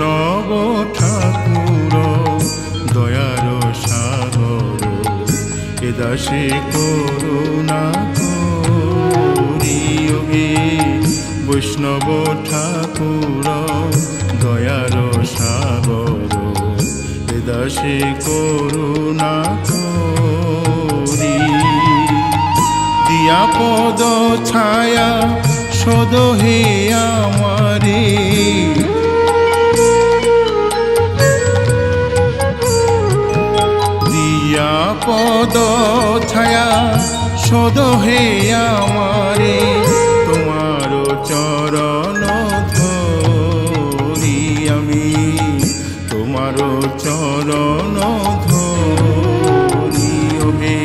নব ঠাকুর, দয়ার সাগর, এ দাসে করুণা করিয়োগী বৈষ্ণব ঠাকুর, দয়ার সাগর, এ দাসে করুণা করি। দিয়া পদ ছায়া সদহে আমার পদ ছায়া, সদ হে আমারে, তোমার চরণ ধরি আমি। তোমার চরণ ধরি হে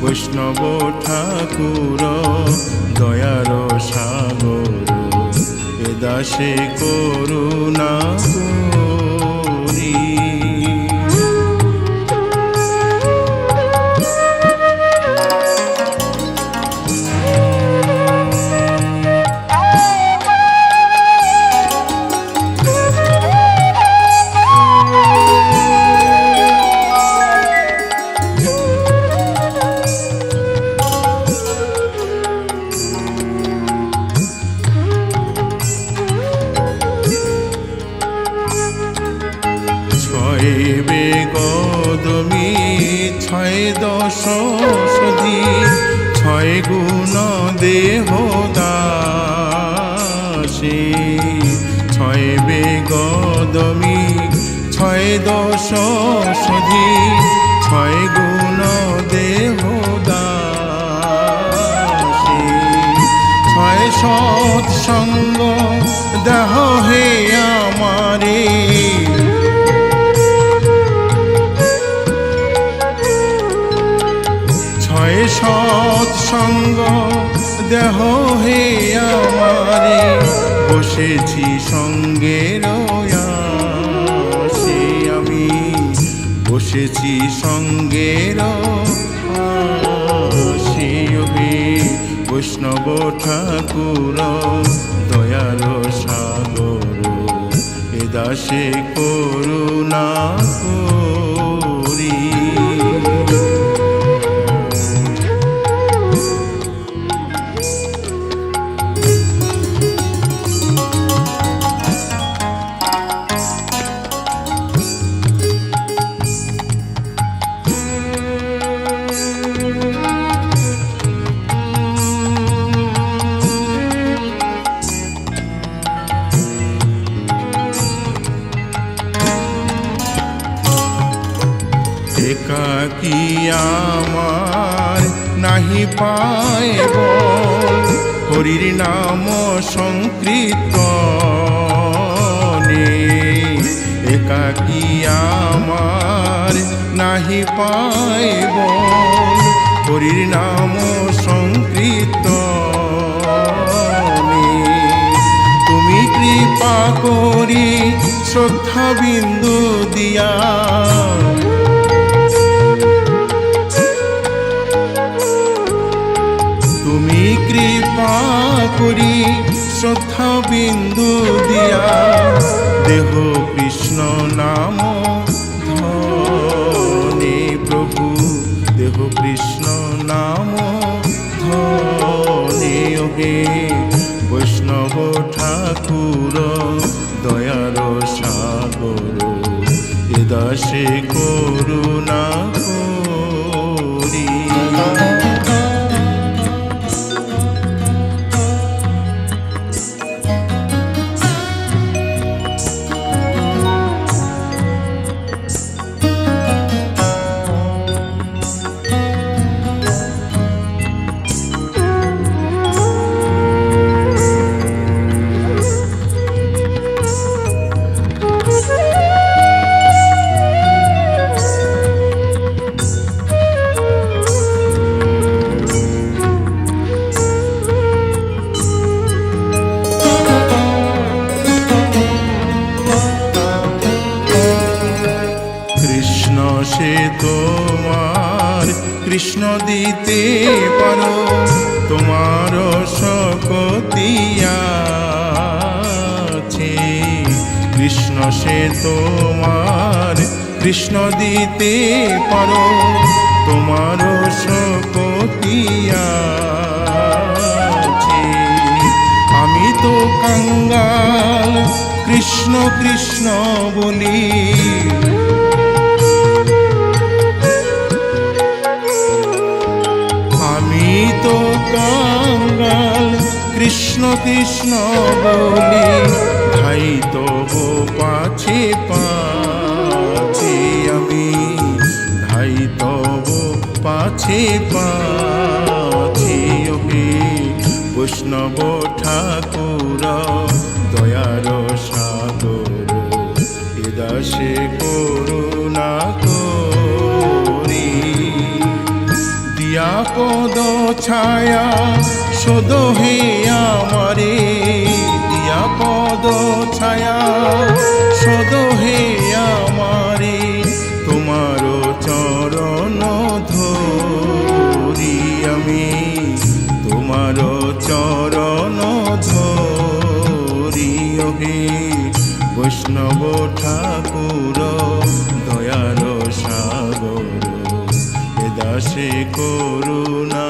বৈষ্ণব ঠাকুর, দয়ার সাগর দাসে করুণা গুণ দেহ দাসে ছয় বেগদমি ছয় দশ সধি, ছয় গুণ দেহ দাসে ছয় সৎসঙ্গ দেহ ছয় সৎসঙ্গ দেহ হে আমারে, বসেছি সঙ্গে সে আমি বসেছি সঙ্গে শিবে বৈষ্ণব ঠাকুর, দয়াল সাগর, এ দাসে করুণা একাকি আমার নাহি পাইব। হরির নাম সংকীর্তনে। একাকি আমার নাহি পাইব। হরির নাম সংকীর্তনে। তুমি কৃপা করি শ্রদ্ধা বিন্দু দিয়া। করি শ্রদ্ধা বিন্দু দিয়া। দেহ কৃষ্ণ নাম ধনে প্রভু, দেহ কৃষ্ণ নাম ধনে ওহে বৈষ্ণব ঠাকুর, দয়ার সাগর, এ দাসে করুণা করি। দিতে পারো, তোমার শকতি আছে। কৃষ্ণ সে তোমার কৃষ্ণ দিতে পারো, তোমার শকতি আছে। আমি তো কাঙ্গাল, কৃষ্ণ কৃষ্ণ বলি। কৃষ্ণ বলি ভাই তব পাছে পাছে আমি। ভাই তব পাছে পাছে ওহে বৈষ্ণব ঠাকুর, দয়ার সাগর, এ দাসে করুণা করি। দিয়া পদ ছায়া সদ হে আমারে, দিয়া পদ ছায়া। সদ হে আমারে, তোমার চরণ ধরি আমি। তোমার চরণ ধরি হে বৈষ্ণব ঠাকুর দয়ার সাগর, এ দাসে করুণা